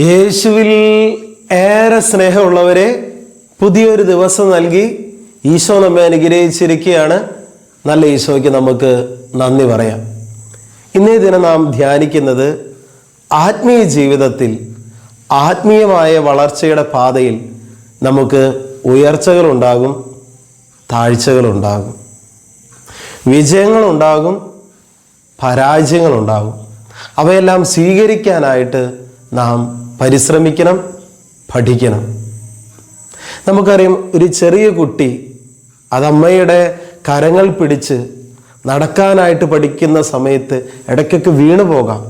യേശുവിൽ ഏറെ സ്നേഹമുള്ളവരെ പുതിയൊരു ദിവസം നൽകി ഈശോ നമ്മെ അനുഗ്രഹിച്ചിരിക്കുകയാണ്. നല്ല ഈശോയ്ക്ക് നമുക്ക് നന്ദി പറയാം. ഇന്നേ ദിനം നാം ധ്യാനിക്കുന്നത് ആത്മീയ ജീവിതത്തിൽ ആത്മീയമായ വളർച്ചയുടെ പാതയിൽ നമുക്ക് ഉയർച്ചകളുണ്ടാകും താഴ്ചകളുണ്ടാകും. വിജയങ്ങളുണ്ടാകും പരാജയങ്ങളുണ്ടാകും. അവയെല്ലാം സ്വീകരിക്കാനായിട്ട് നാം പരിശ്രമിക്കണം പഠിക്കണം. നമുക്കറിയാം ഒരു ചെറിയ കുട്ടി അതമ്മയുടെ കരങ്ങൾ പിടിച്ച് നടക്കാനായിട്ട് പഠിക്കുന്ന സമയത്ത് ഇടയ്ക്കൊക്കെ വീണു പോകാം.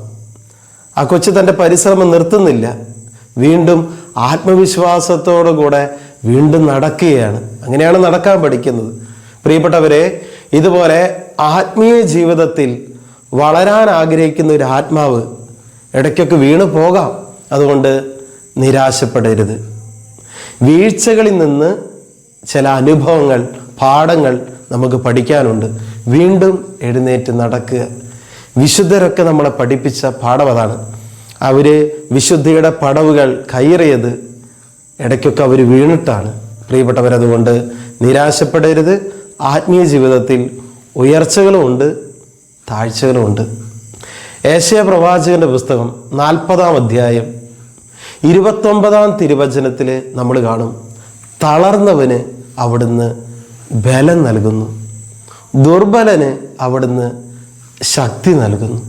ആ കൊച്ചു തന്റെ പരിശ്രമം നിർത്തുന്നില്ല. വീണ്ടും ആത്മവിശ്വാസത്തോടു കൂടെ വീണ്ടും നടക്കുകയാണ്. അങ്ങനെയാണ് നടക്കാൻ പഠിക്കുന്നത്. പ്രിയപ്പെട്ടവരെ ഇതുപോലെ ആത്മീയ ജീവിതത്തിൽ വളരാൻ ആഗ്രഹിക്കുന്ന ഒരു ആത്മാവ് ഇടയ്ക്കൊക്കെ വീണു പോകാം. അതുകൊണ്ട് നിരാശപ്പെടരുത്. വീഴ്ചകളിൽ നിന്ന് ചില അനുഭവങ്ങൾ പാഠങ്ങൾ നമുക്ക് പഠിക്കാനുണ്ട്. വീണ്ടും എഴുന്നേറ്റ് നടക്കുക. വിശുദ്ധരൊക്കെ നമ്മളെ പഠിപ്പിച്ച പാഠം അതാണ്. അവർ വിശുദ്ധിയുടെ പടവുകൾ കയറിയത് ഇടയ്ക്കൊക്കെ അവർ വീണിട്ടാണ്. പ്രിയപ്പെട്ടവരതുകൊണ്ട് നിരാശപ്പെടരുത്. ആത്മീയ ജീവിതത്തിൽ ഉയർച്ചകളുമുണ്ട് താഴ്ചകളുമുണ്ട്. ഏഷ്യ പ്രവാചകന്റെ പുസ്തകം നാൽപ്പതാം അധ്യായം ഇരുപത്തൊമ്പതാം തിരുവചനത്തിൽ നമ്മൾ കാണും തളർന്നവന് അവിടുന്ന് ബലം നൽകുന്നു ദുർബലന് അവിടുന്ന് ശക്തി നൽകുന്നു.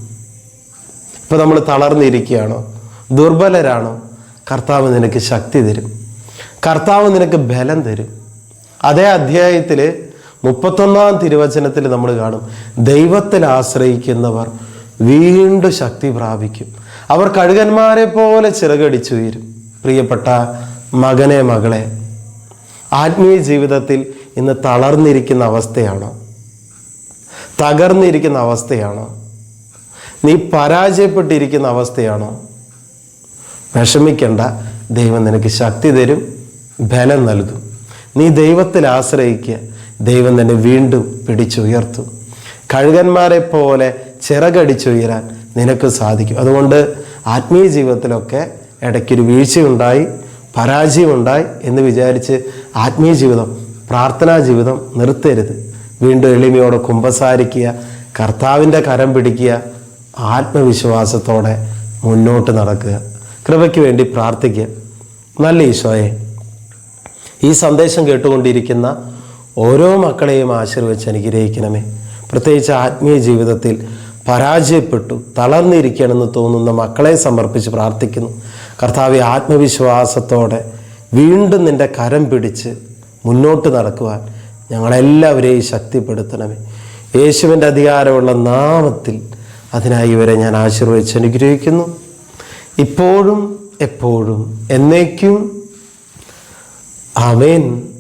ഇപ്പം നമ്മൾ തളർന്നിരിക്കുകയാണോ? ദുർബലരാണോ? കർത്താവ് നിനക്ക് ശക്തി തരും കർത്താവ് നിനക്ക് ബലം തരും. അതേ അധ്യായത്തിൽ മുപ്പത്തൊന്നാം തിരുവചനത്തിൽ നമ്മൾ കാണും ദൈവത്തിൽ ആശ്രയിക്കുന്നവർ വീണ്ടും ശക്തി പ്രാപിക്കും. അവർ കഴുകന്മാരെ പോലെ ചിറകടിച്ചു ഉയരും. പ്രിയപ്പെട്ട മകനെ മകളെ ആത്മീയ ജീവിതത്തിൽ ഇന്ന് തളർന്നിരിക്കുന്ന അവസ്ഥയാണോ? തകർന്നിരിക്കുന്ന അവസ്ഥയാണോ? നീ പരാജയപ്പെട്ടിരിക്കുന്ന അവസ്ഥയാണോ? വിഷമിക്കേണ്ട. ദൈവം നിനക്ക് ശക്തി തരും ബലം നൽകും. നീ ദൈവത്തിൽ ആശ്രയിക്കുക. ദൈവം തന്നെ വീണ്ടും പിടിച്ചുയർത്തും. കഴുകന്മാരെ പോലെ ചിറകടിച്ചുയരാൻ നിനക്ക് സാധിക്കും. അതുകൊണ്ട് ആത്മീയ ജീവിതത്തിലൊക്കെ ഇടയ്ക്കൊരു വീഴ്ചയുണ്ടായി പരാജയമുണ്ടായി എന്ന് വിചാരിച്ച് ആത്മീയ ജീവിതം പ്രാർത്ഥനാ ജീവിതം നിർത്തരുത്. വീണ്ടും എളിമയോടെ കുമ്പസാരിക്കുക കർത്താവിന്റെ കരം പിടിക്കുക ആത്മവിശ്വാസത്തോടെ മുന്നോട്ട് നടക്കുക. കൃപയ്ക്ക് വേണ്ടി പ്രാർത്ഥിക്കുക. നല്ല ഈശോയെ ഈ സന്ദേശം കേട്ടുകൊണ്ടിരിക്കുന്ന ഓരോ മക്കളെയും ആശീർവദിച്ച് അനുഗ്രഹിക്കണമേ. പ്രത്യേകിച്ച് ആത്മീയ ജീവിതത്തിൽ പരാജയപ്പെട്ടു തളർന്നിരിക്കണമെന്ന് തോന്നുന്ന മക്കളെ സമർപ്പിച്ച് പ്രാർത്ഥിക്കുന്നു. കർത്താവ് ആത്മവിശ്വാസത്തോടെ വീണ്ടും നിന്റെ കരം പിടിച്ച് മുന്നോട്ട് നടക്കുവാൻ ഞങ്ങളെല്ലാവരെയും ശക്തിപ്പെടുത്തണമേ. യേശുവിന്റെ അധികാരമുള്ള നാമത്തിൽ അതിനായി ഇവരെ ഞാൻ ആശീർവദിച്ച് അനുഗ്രഹിക്കുന്നു. ഇപ്പോഴും എപ്പോഴും എന്നേക്കും. ആമേൻ.